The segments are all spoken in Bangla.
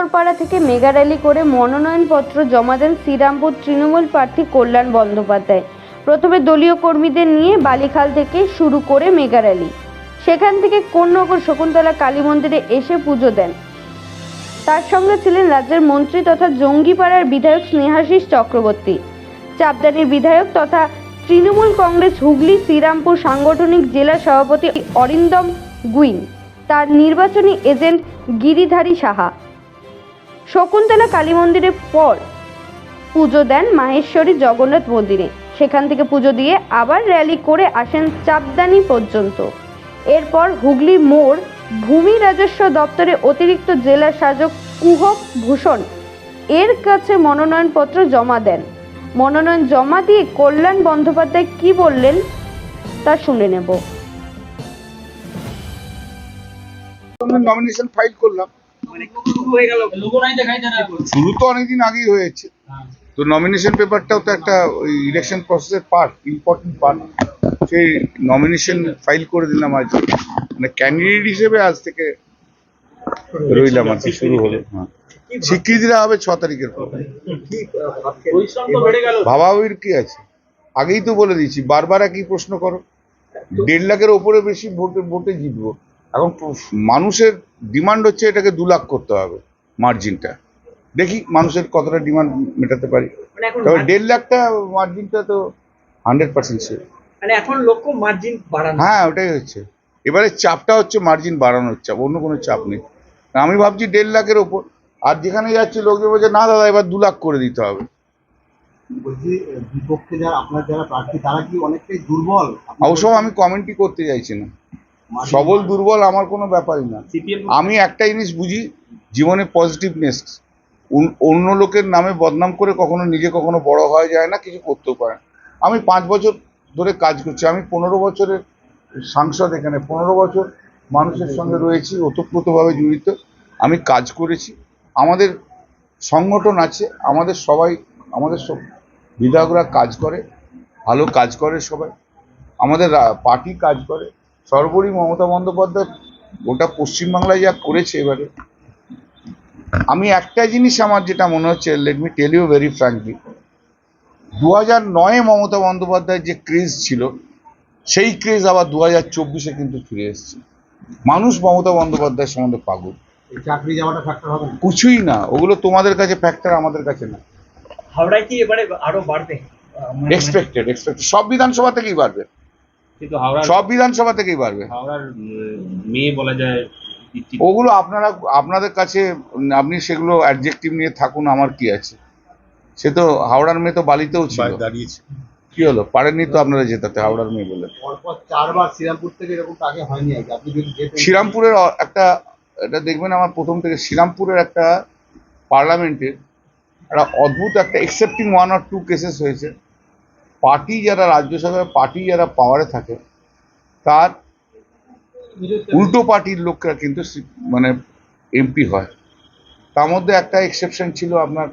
উত্তরপাড়া থেকে মেগা র্যালি করে মনোনয়নপত্র জমা দেন শ্রীরামপুর তৃণমূল প্রার্থী কল্যাণ বন্দ্যোপাধ্যায়। প্রথমে দলীয় কর্মীদের নিয়ে বালিখাল থেকে শুরু করে মেগা র্যালি। সেখান থেকে কোন্নগর, শকুন্তলা, কালী মন্দিরে এসে পুজো দেন। তার সঙ্গে ছিলেন রাজ্যের মন্ত্রী তথা জঙ্গিপাড়ার বিধায়ক স্নেহাশিস চক্রবর্তী। চাপদানির বিধায়ক তথা তৃণমূল কংগ্রেস হুগলি শ্রীরামপুর সাংগঠনিক জেলা সভাপতি অরিন্দম গুইন। তার নির্বাচনী এজেন্ট গিরিধারী সাহা। শকুন্তলা কালী মন্দিরের পর পুজো দেন মাহেশ্বরী জগন্নাথ মন্দিরে। সেখান থেকে পুজো দিয়ে আবার র্যালি করে আসেন চাপদানি পর্যন্ত। এরপর হুগলি মোড় ভূমি রাজস্ব দপ্তরে অতিরিক্ত জেলা শাসক কুহক ভূষণ এর কাছে মনোনয়নপত্র জমা দেন। মনোনয়ন জমা দিয়ে কল্যাণ বন্দ্যোপাধ্যায় কি বললেন তা শুনে নেব। নমিনেশন ফাইল করলাম। শুরু হয়ে গেল। লোগো নাই দেখাই দেয় না শুরু তো অনেকদিন আগেই হয়েছে। তো নমিনেশন পেপারটাও তো একটা ওই ইলেকশন প্রসেসের পার্ট ইম্পর্টেন্ট পার্ট সেই নমিনেশন ফাইল করে দিলাম আজ। মানে ক্যান্ডিডেট হিসেবে আজ থেকে রইলাম আর কি শুরু হলো। হ্যাঁ। স্বীকৃতিটা হবে ছ তারিখের পর। তো ভাবাবির কি আছে? আগেই তো বলে দিয়েছি বারবার একই প্রশ্ন করো। দেড় লাখের ওপরে বেশি ভোটে ভোটে জিতবো। এখন মানুষের ডিমান্ড হচ্ছে এটাকে দু লাখ করতে হবে মার্জিনটা দেখি মানুষের কতটা ডিমান্ড মেটাতে পারি। মানে তবে দেড় লাখটা মার্জিনটা তো হান্ড্রেড পার্সেন্ট শিওর এখন লক্ষ্য মার্জিন বাড়ানো হ্যাঁ ওটাই হচ্ছে। এবারে চাপটা হচ্ছে মার্জিন বাড়ানোর চাপ অন্য কোনো চাপ নেই। আমি ভাবছি দেড় লাখের ওপর। আর যেখানে যাচ্ছে লোকজন বলছে না দাদা এবার দু লাখ করে দিতে হবে। বলছি বিপক্ষে যারা আপনার যারা প্রার্থী তারা কি অনেকটাই দুর্বল? অবশ্য আমি কমেন্টই করতে চাইছি না। সবল দুর্বল আমার কোনো ব্যাপারই না। আমি একটা জিনিস বুঝি জীবনে পজিটিভনেস অন্য লোকের নামে বদনাম করে কখনো নিজে কখনো বড় হয়ে যায় না কিছু করতেও পারে না। আমি পাঁচ বছর ধরে কাজ করছি আমি পনেরো বছরের সাংসদ এখানে পনেরো বছর মানুষের সঙ্গে রয়েছি ওতপ্রোতভাবে জড়িত। আমি কাজ করেছি আমাদের সংগঠন আছে আমাদের সবাই আমাদের সব বিধায়করা কাজ করে ভালো কাজ করে সবাই। আমাদের পার্টি কাজ করে। সর্বোপরি মমতা বন্দ্যোপাধ্যায় গোটা পশ্চিমবাংলায় যা করেছে এবারে আমি একটা জিনিস আমার যেটা মনে হচ্ছে let me tell you very frankly দু হাজার নয়ে মমতা বন্দ্যোপাধ্যায়ের যে ক্রেজ ছিল সেই ক্রেজ আবার দু হাজার চব্বিশে কিন্তু ফিরে এসেছে। মানুষ মমতা বন্দ্যোপাধ্যায়ের সম্বন্ধে পাগল। এই চাকরি যাওয়াটা ফ্যাক্টর হবে কিছুই না ওগুলো তোমাদের কাছে ফ্যাক্টর আমাদের কাছে না। হাওড়ায় কি এবারে আরও বাড়বে? মানে- এক্সপেক্টেড এক্সপেক্টেড সব বিধানসভা থেকেই বাড়বে। কিন্তু হাওড়ার সব বিধানসভা থেকেই বাড়বে হাওড়ার মেয়ে বলা যায় ওগুলো আপনারা আপনাদের কাছে আপনি সেগুলো অ্যাডজেক্টিভ নিয়ে থাকুন আমার কি আছে। সে তো হাওড়ার মেয়ে তো বালিতেও ছিল। দাঁড়িয়েছে। কি হলো? পারেননি তো আপনারা জেতাতে হাওড়ার মেয়ে বলে। পরপর চারবার শ্রীরামপুর থেকে এরকম আগে হয়নি আগে। আপনি যদি শ্রীরামপুরের একটা এটা দেখবেন আমার প্রথম থেকে শ্রীরামপুরের একটা পার্লামেন্টের একটা অদ্ভুত একটা excepting one or two cases হয়েছে। পার্টি যারা রাজ্যসভায় পার্টি যারা পাওয়ারে থাকে তার উল্টো পার্টির লোকরা কিন্তু মানে এমপি হয়। তার মধ্যে একটা এক্সেপশন ছিল আপনার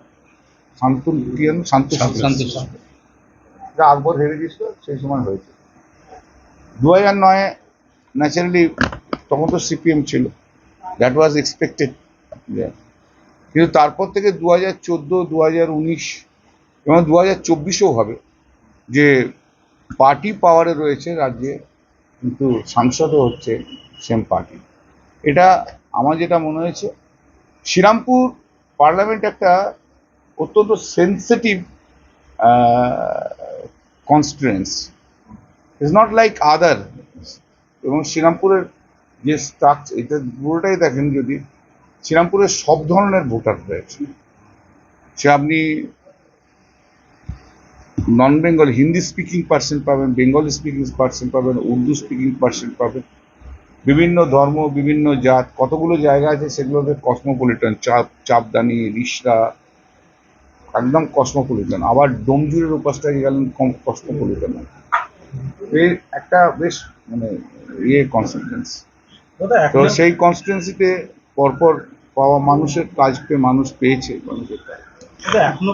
শান্তন কি? শান্ত শান্ত যা আকবর হেরে গেছিল সেই সময় হয়েছে। দু হাজার নয়ে ন্যাচারালি তখন তো সিপিএম ছিল। দ্যাট ওয়াজ এক্সপেক্টেড কিন্তু তারপর থেকে দু হাজার চোদ্দ দু হাজার উনিশ এবং দু হাজার চব্বিশেও হবে। যে পার্টি পাওয়ারে রয়েছে রাজ্যে, কিন্তু সাংসদও হচ্ছে সেম পার্টি এটা আমার যেটা মনে হয়েছে, শ্রীরামপুর পার্লামেন্ট একটা অত্যন্ত sensitive constituency is not like other এবং শ্রীরামপুরের যে স্ট্রাকচার এটা পুরোটাই দেখেন যদি, শ্রীরামপুরের সব ধরনের ভোটার রয়েছে। সে আপনি non Bengal Hindi speaking percent পাবেন বেঙ্গলি স্পিকিং পার্সেন্ট পাবেন উর্দু স্পিকিং পার্সেন্ট পাবেন। বিভিন্ন ধর্ম বিভিন্ন জাত কতগুলো জায়গা আছে সেগুলোতে কসমোপলিটন চাপ চাপদানি রিসরা একদম কসমোপলিটন আবার ডোমজুরের উপাসটায় গেলেন কম কসমোপলিটন একটা বেশ মানে ইয়ে কনসিস্টেন্স তো সেই কনস্টিটুয়েন্সিতে পরপর পাওয়া মানুষের কাজ পেয়ে মানুষ পেয়েছে মানুষের কাজ। এখনও